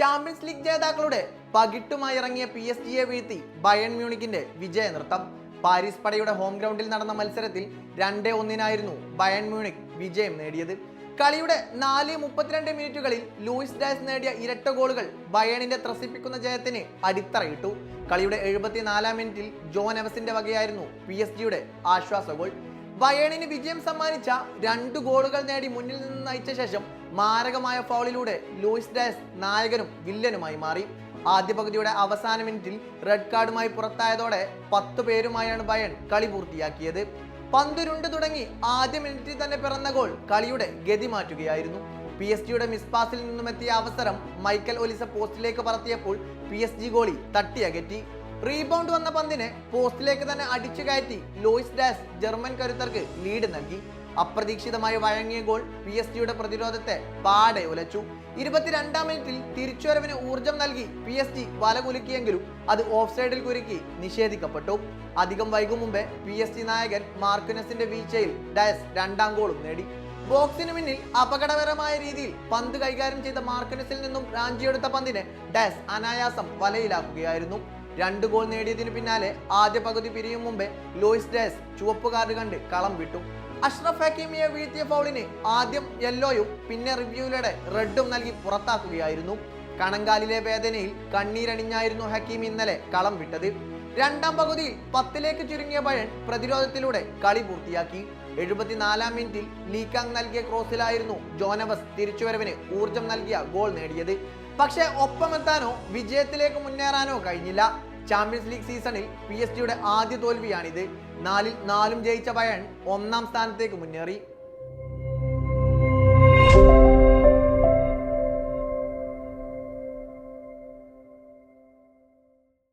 Champions league ജേതാക്കളുടെ പകിട്ടുമായി ഇറങ്ങിയ P S ജിയെ വീഴ്ത്തി Bayern മ്യൂണിക്കിന്റെ വിജയ നൃത്തം. പാരീസ് പടയുടെ ഹോം ഗ്രൗണ്ടിൽ നടന്ന മത്സരത്തിൽ രണ്ടേ ഒന്നിനായിരുന്നു ബയൺ മ്യൂണിക് വിജയം നേടിയത്. കളിയുടെ നാല് മുപ്പത്തിരണ്ട് മിനിറ്റുകളിൽ ലൂയിസ് ഡാസ് നേടിയ ഇരട്ട ഗോളുകൾ ബയണിന്റെ ത്രസിപ്പിക്കുന്ന ജയത്തിന് അടിത്തറയിട്ടു. കളിയുടെ എഴുപത്തിനാലാം മിനിറ്റിൽ ജോൺ എവസിന്റെ വകയായിരുന്നു പി എസ് ജിയുടെ ആശ്വാസ ഗോൾ. ബയേണിന് വിജയം സമ്മാനിച്ച രണ്ട് ഗോളുകൾ നേടി മുന്നിൽ നിന്ന് നയിച്ച ശേഷം മാരകമായ ഫൗളിലൂടെ ലൂയിസ് ഡാസ് നായകനും വില്ലനുമായി മാറി. ആദ്യ പകുതിയുടെ അവസാന മിനിറ്റിൽ റെഡ് കാർഡുമായി പുറത്തായതോടെ പത്ത് പേരുമായാണ് ബയൺ കളി പൂർത്തിയാക്കിയത്. പന്തുരുണ്ട് തുടങ്ങി ആദ്യ മിനിറ്റിൽ തന്നെ പിറന്ന ഗോൾ കളിയുടെ ഗതി മാറ്റുകയായിരുന്നു. പി എസ് ജിയുടെ മിസ് പാസിൽ നിന്നും എത്തിയ അവസരം മൈക്കൽ ഒലിസ പോസ്റ്റിലേക്ക് പറത്തിയപ്പോൾ പി എസ് ജി ഗോളി തട്ടിയകറ്റി. റീബൗണ്ട് വന്ന പന്തിനെ പോസ്റ്റിലേക്ക് തന്നെ അടിച്ചു കയറ്റി ലോയിസ് ഡാസ് ജർമ്മൻ കരുത്തർക്ക് ലീഡ് നൽകി. അപ്രതീക്ഷിതമായി വഴങ്ങിയ ഗോൾ പി എസ് ജിയുടെ പ്രതിരോധത്തെ പാടെ ഉലച്ചു. ഇരുപത്തിരണ്ടാം മിനിറ്റിൽ തിരിച്ചുവരവിന് ഊർജം നൽകി പി എസ് ജി വല കുലുക്കിയെങ്കിലും അത് ഓഫ് സൈഡിൽ കുരുക്കി നിഷേധിക്കപ്പെട്ടു. അധികം വൈകും മുമ്പേ പി എസ് ജി നായകൻ മാർക്കുനസിന്റെ വീഴ്ചയിൽ ഡയസ് രണ്ടാം ഗോളും നേടി. ബോക്സിന് മുന്നിൽ അപകടകരമായ രീതിയിൽ പന്ത് കൈകാര്യം ചെയ്ത മാർക്കനസിൽ നിന്നും റാഞ്ചിയെടുത്ത പന്തിനെ ഡാസ് അനായാസം വലയിലാക്കുകയായിരുന്നു. രണ്ട് ഗോൾ നേടിയതിന് പിന്നാലെ ആദ്യ പകുതി പിരിയും മുമ്പേ ലോയിസ് ഡേസ് ചുവപ്പ് കാർഡ് കണ്ട് കളം വിട്ടു. അഷ്റഫ് ഹക്കീമിയെ വീഴ്ത്തിയ ഫൗളിന് ആദ്യം യെല്ലോയും പിന്നെ റിവ്യൂലയുടെ റെഡും നൽകി പുറത്താക്കുകയായിരുന്നു. കണങ്കാലിലെ വേദനയിൽ കണ്ണീരണിഞ്ഞായിരുന്നു ഹക്കീം ഇന്നലെ കളം വിട്ടത്. രണ്ടാം പകുതിയിൽ പത്തിലേക്ക് ചുരുങ്ങിയ പഴൻ പ്രതിരോധത്തിലൂടെ കളി പൂർത്തിയാക്കി. എഴുപത്തിനാലാം മിനിറ്റിൽ ലീക്കാങ് നൽകിയ ക്രോസിലായിരുന്നു ജോനവസ് തിരിച്ചുവരവിന് ഊർജം നൽകിയ ഗോൾ നേടിയത്. പക്ഷേ ഒപ്പമെത്താനോ വിജയത്തിലേക്ക് മുന്നേറാനോ കഴിഞ്ഞില്ല. ചാമ്പ്യൻസ് ലീഗ് സീസണിൽ പി എസ് ജിയുടെ ആദ്യ തോൽവിയാണിത്. നാലിൽ നാലും ജയിച്ച ബയൺ ഒന്നാം സ്ഥാനത്തേക്ക് മുന്നേറി.